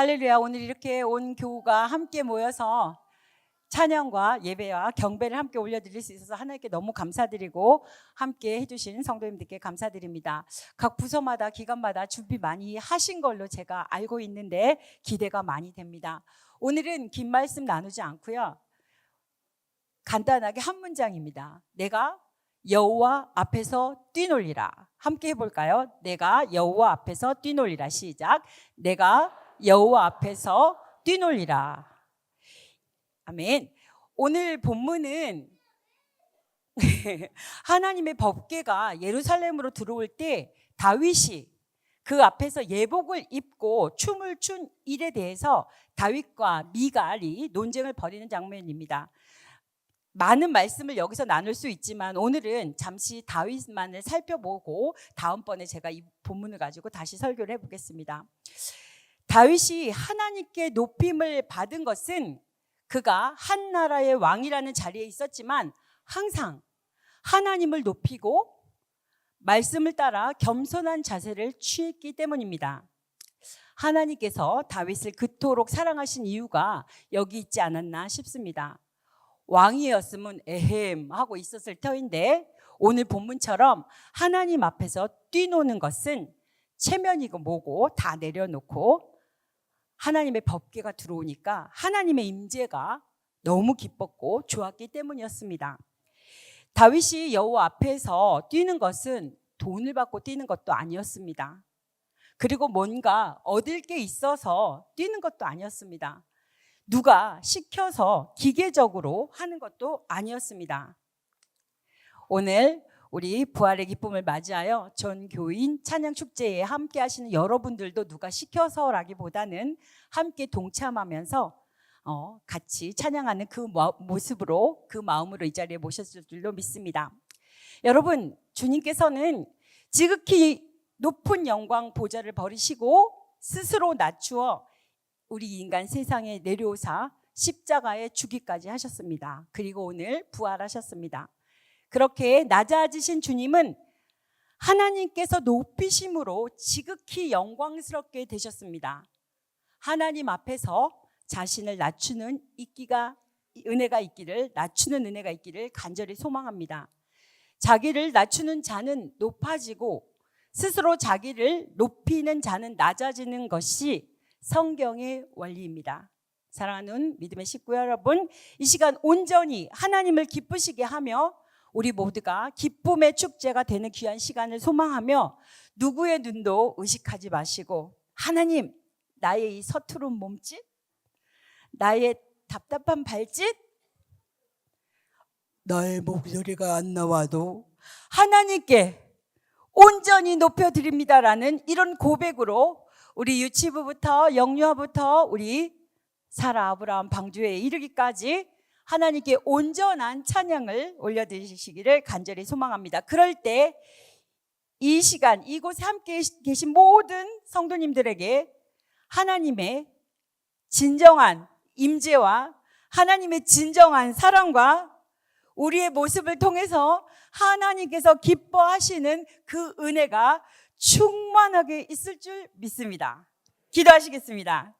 할렐루야. 오늘 이렇게 온 교우가 함께 모여서 찬양과 예배와 경배를 함께 올려드릴 수 있어서 하나님께 너무 감사드리고 함께 해주신 성도님들께 감사드립니다. 각 부서마다 기관마다 준비 많이 하신 걸로 제가 알고 있는데 기대가 많이 됩니다. 오늘은 긴 말씀 나누지 않고요. 간단하게 한 문장입니다. 내가 여호와 앞에서 뛰놀리라. 함께 해볼까요? 내가 여호와 앞에서 뛰놀리라. 시작. 내가 여호와 앞에서 뛰놀리라. 아멘. 오늘 본문은 하나님의 법궤가 예루살렘으로 들어올 때 다윗이 그 앞에서 예복을 입고 춤을 춘 일에 대해서 다윗과 미갈이 논쟁을 벌이는 장면입니다. 많은 말씀을 여기서 나눌 수 있지만 오늘은 잠시 다윗만을 살펴보고 다음번에 제가 이 본문을 가지고 다시 설교를 해보겠습니다. 다윗이 하나님께 높임을 받은 것은 그가 한 나라의 왕이라는 자리에 있었지만 항상 하나님을 높이고 말씀을 따라 겸손한 자세를 취했기 때문입니다. 하나님께서 다윗을 그토록 사랑하신 이유가 여기 있지 않았나 싶습니다. 왕이었으면 에헴 하고 있었을 터인데 오늘 본문처럼 하나님 앞에서 뛰노는 것은 체면이고 뭐고 다 내려놓고 하나님의 법궤가 들어오니까 하나님의 임재가 너무 기뻤고 좋았기 때문이었습니다. 다윗이 여호와 앞에서 뛰는 것은 돈을 받고 뛰는 것도 아니었습니다. 그리고 뭔가 얻을 게 있어서 뛰는 것도 아니었습니다. 누가 시켜서 기계적으로 하는 것도 아니었습니다. 오늘 우리 부활의 기쁨을 맞이하여 전 교인 찬양 축제에 함께 하시는 여러분들도 누가 시켜서라기보다는 함께 동참하면서 어, 같이 찬양하는 그 모- 모습으로 그 마음으로 이 자리에 모셨을 줄로 믿습니다. 여러분 주님께서는 지극히 높은 영광 보좌를 버리시고 스스로 낮추어 우리 인간 세상에 내려오사 십자가에 주기까지 하셨습니다. 그리고 오늘 부활하셨습니다. 그렇게 낮아지신 주님은 하나님께서 높이심으로 지극히 영광스럽게 되셨습니다. 하나님 앞에서 자신을 낮추는 있기가 은혜가 있기를 낮추는 은혜가 있기를 간절히 소망합니다. 자기를 낮추는 자는 높아지고 스스로 자기를 높이는 자는 낮아지는 것이 성경의 원리입니다. 사랑하는 믿음의 식구 여러분, 이 시간 온전히 하나님을 기쁘시게 하며 우리 모두가 기쁨의 축제가 되는 귀한 시간을 소망하며 누구의 눈도 의식하지 마시고 하나님 나의 이 서투른 몸짓 나의 답답한 발짓 나의 목소리가 안 나와도 하나님께 온전히 높여드립니다라는 이런 고백으로 우리 유치부부터 영유아부터 우리 사라 아브라함 방주에 이르기까지 하나님께 온전한 찬양을 올려드리시기를 간절히 소망합니다. 그럴 때 이 시간 이곳에 함께 계신 모든 성도님들에게 하나님의 진정한 임재와 하나님의 진정한 사랑과 우리의 모습을 통해서 하나님께서 기뻐하시는 그 은혜가 충만하게 있을 줄 믿습니다. 기도하시겠습니다.